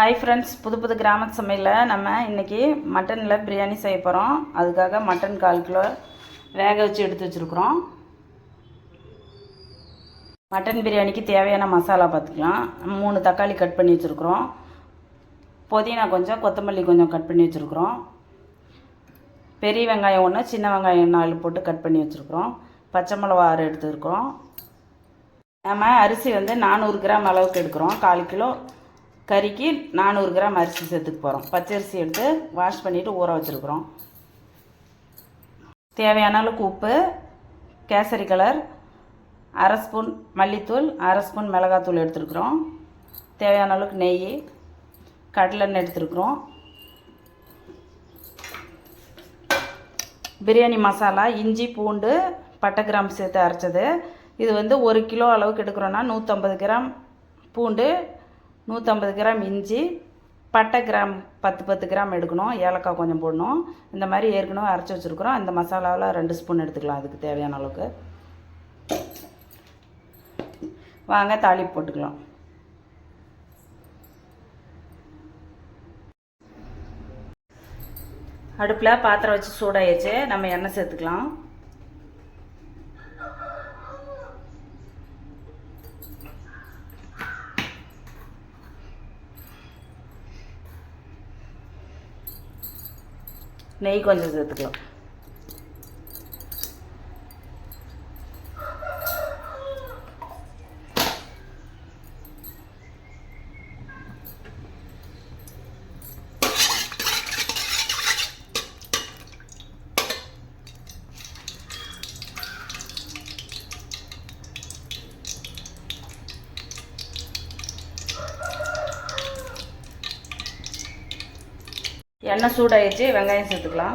Hi friends புது புது கிராம சமையலில் நம்ம இன்றைக்கி மட்டனில் பிரியாணி செய்ய போகிறோம் அதுக்காக மட்டன் கால் கிலோ வேக வச்சு எடுத்து வச்சுருக்குறோம். மட்டன் பிரியாணிக்கு தேவையான மசாலா பார்த்துக்கலாம் மூணு தக்காளி கட் பண்ணி வச்சுருக்குறோம். புதினா கொஞ்சம் கொத்தமல்லி கொஞ்சம் கட் பண்ணி வச்சுருக்குறோம். பெரிய வெங்காயம் ஒன்று சின்ன வெங்காயம் நாலு போட்டு கட் பண்ணி வச்சுருக்குறோம். பச்சை மிளகா ஆறு எடுத்துருக்குறோம் நம்ம அரிசி வந்து நானூறு கிராம் அளவுக்கு எடுக்கிறோம். கால் கிலோ கறிக்கு நானூறு கிராம் அரிசி சேர்த்துக்க போகிறோம் பச்சரிசி எடுத்து வாஷ் பண்ணிவிட்டு ஊற வச்சுருக்குறோம். தேவையான அளவுக்கு உப்பு கேசரி கலர் அரை ஸ்பூன் மல்லித்தூள் அரை ஸ்பூன் மிளகாத்தூள் எடுத்துருக்குறோம். தேவையான அளவுக்கு நெய் கடலெண்ணெய் எடுத்துருக்குறோம். பிரியாணி மசாலா இஞ்சி பூண்டு பட்டை கிராம் சேர்த்து அரைச்சது. இது வந்து ஒரு கிலோ அளவுக்கு எடுக்கிறோன்னா நூற்றம்பது கிராம் பூண்டு நூற்றம்பது கிராம் இஞ்சி பட்டை கிராம் பத்து பத்து கிராம் எடுக்கணும். ஏலக்காய் கொஞ்சம் போடணும். இந்த மாதிரி ஏற்கனவே அரைச்சி வச்சுருக்குறோம். இந்த மசாலாவில் ரெண்டு ஸ்பூன் எடுத்துக்கலாம் அதுக்கு தேவையான அளவுக்கு. வாங்க தாளிப்பு போட்டுக்கலாம். அடுப்பில் பாத்திரம் வச்சு சூடாயிடுச்சு. நம்ம எண்ணெய் சேர்த்துக்கலாம். நெய் கொஞ்சம் சேர்த்துக்கலாம். எண்ணெய் சூடாயிடுச்சு வெங்காயம் சேர்த்துக்கலாம்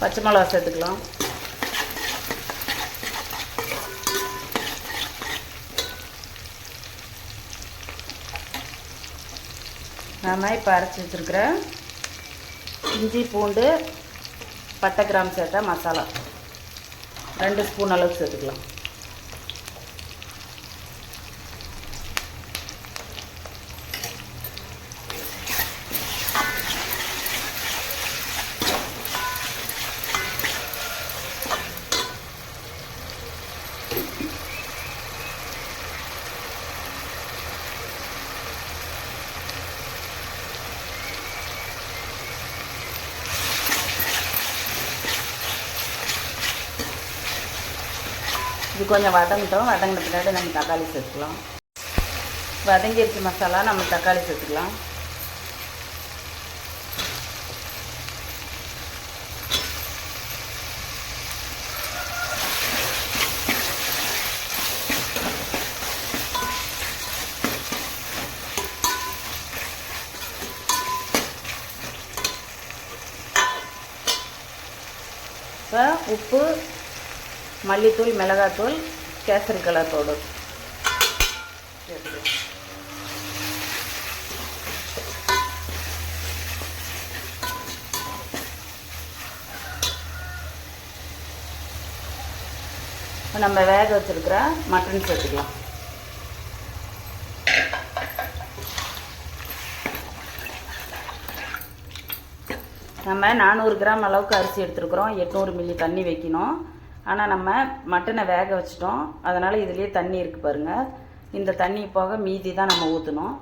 பச்சை மிளகா சேர்த்துக்கலாம். நாம் இப்போ அரைச்சி வச்சுருக்கிற இஞ்சி பூண்டு பட்டை கிராம் சேர்த்தா மசாலா. ரெண்டு ஸ்பூன் அளவுக்கு சேர்த்துக்கலாம். இது கொஞ்சம் வதங்கிட்டோம். வதங்கின பின்னாடி நம்ம தக்காளி சேர்த்துக்கலாம். வதங்கிருச்சு மசாலா நம்ம தக்காளி சேர்த்துக்கலாம். இப்போ உப்பு மல்லித்தூள் மிளகாத்தூள் கேசரி கலர் பவுடர். இப்போ நம்ம வேக வச்சுருக்கிற மட்டன் சேர்த்துக்கலாம். நம்ம நானூறு கிராம் அளவுக்கு அரிசி எடுத்துருக்குறோம். எட்நூறு மில்லி தண்ணி வைக்கணும். ஆனால் நம்ம மட்டனை வேக வச்சிட்டோம். அதனால் இதுலேயே தண்ணி இருக்குது பாருங்கள் இந்த தண்ணி போக மீதி தான் நம்ம ஊற்றணும்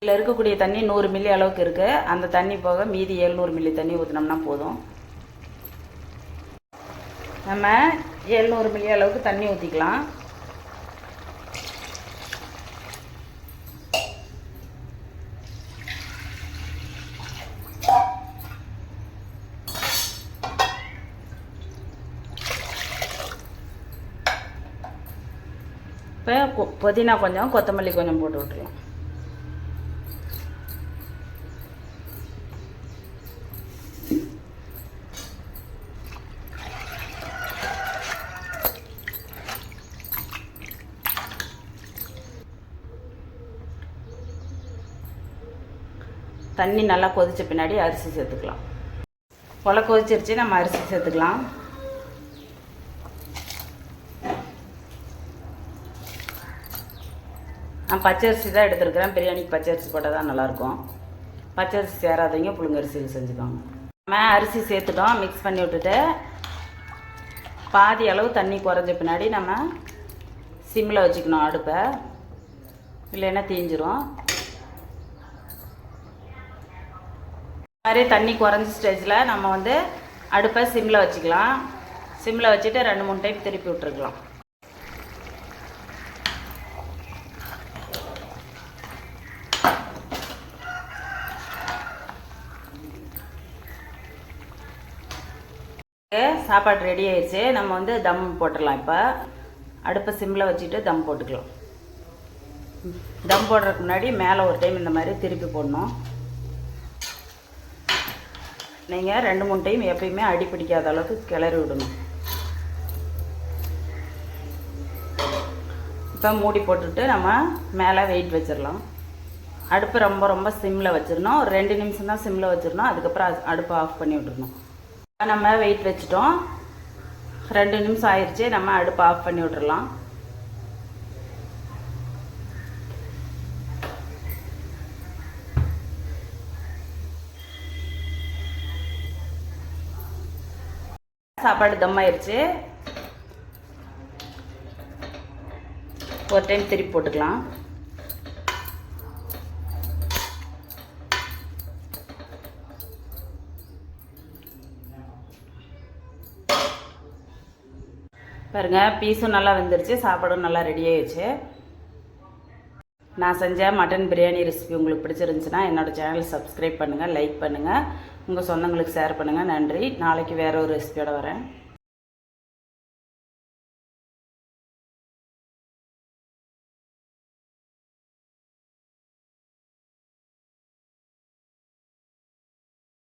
இதில் இருக்கக்கூடிய தண்ணி நூறு மில்லி அளவுக்கு இருக்குது அந்த தண்ணி போக மீதி எழுநூறு மில்லி தண்ணி ஊற்றினோம்னா போதும். நம்ம எழுநூறு மில்லி அளவுக்கு தண்ணி ஊற்றிக்கலாம் இப்போ புதினா கொஞ்சம் கொத்தமல்லி கொஞ்சம் போட்டு விட்ருவோம் தண்ணி நல்லா கொதித்த பின்னாடி அரிசி சேர்த்துக்கலாம். கொலை கொதிச்சிருச்சு நம்ம அரிசி சேர்த்துக்கலாம். நான் பச்சரிசி தான் எடுத்துருக்கிறேன். பிரியாணிக்கு பச்சரிசி போட்டால் தான் நல்லாயிருக்கும். பச்சரிசி சேராதவங்க புழுங்கரிசியில் செஞ்சுக்கோங்க. நம்ம அரிசி சேர்த்துட்டோம் மிக்ஸ் பண்ணி விட்டுட்டு பாதி அளவு தண்ணி குறைஞ்ச பின்னாடி நம்ம சிம்மில் வச்சுக்கணும் அடுப்பை. இல்லைன்னா தீஞ்சிரும். மாதிரி தண்ணி குறைஞ்ச ஸ்டேஜில் நம்ம வந்து அடுப்பை சிம்மில் வச்சுக்கலாம். சிம்மில் வச்சுட்டு ரெண்டு மூணு டைம் திருப்பி விட்டுருக்கலாம். சாப்பாடு ரெடி ஆயிடுச்சு. நம்ம வந்து தம் போட்டுடலாம் இப்போ. அடுப்பை சிம்மில் வச்சுட்டு தம் போட்டுக்கலாம். தம் போடுறதுக்கு முன்னாடி மேலே ஒரு டைம் இந்த மாதிரி திருப்பி போடணும். நீங்கள் ரெண்டு மூணு டைம் எப்பயுமே அடி பிடிக்காத அளவுக்கு கிளறி விடணும். இப்போ மூடி போட்டுட்டு நம்ம மேலே வெயிட் வச்சிடலாம். அடுப்பு ரொம்ப ரொம்ப சிம்மில் வச்சிடணும். ஒரு ரெண்டு நிமிஷம் தான் சிம்மில் வச்சிடணும். அதுக்கப்புறம் அடுப்பை ஆஃப் பண்ணி விட்டுருணும் நம்ம வெயிட் வச்சிட்டோம். ரெண்டு நிமிஷம் ஆயிடுச்சு நம்ம அடுப்பு ஆஃப் பண்ணி விட்டுறலாம். சாப்பாடு தம் ஆயிடுச்சு ஒரு டைம் திருப்பி போட்டுக்கலாம். பாருங்கள் பீஸும் நல்லா வெந்துருச்சு சாப்பாடும் நல்லா ரெடி ஆயிடுச்சு. நான் செஞ்ச மட்டன் பிரியாணி ரெசிபி உங்களுக்கு பிடிச்சிருந்துச்சுன்னா என்னோட சேனல் சப்ஸ்கிரைப் பண்ணுங்கள் லைக் பண்ணுங்கள் உங்கள் சொந்தங்களுக்கு ஷேர் பண்ணுங்கள் நன்றி. நாளைக்கு வேறு ஒரு ரெசிபியோடு வரேன்.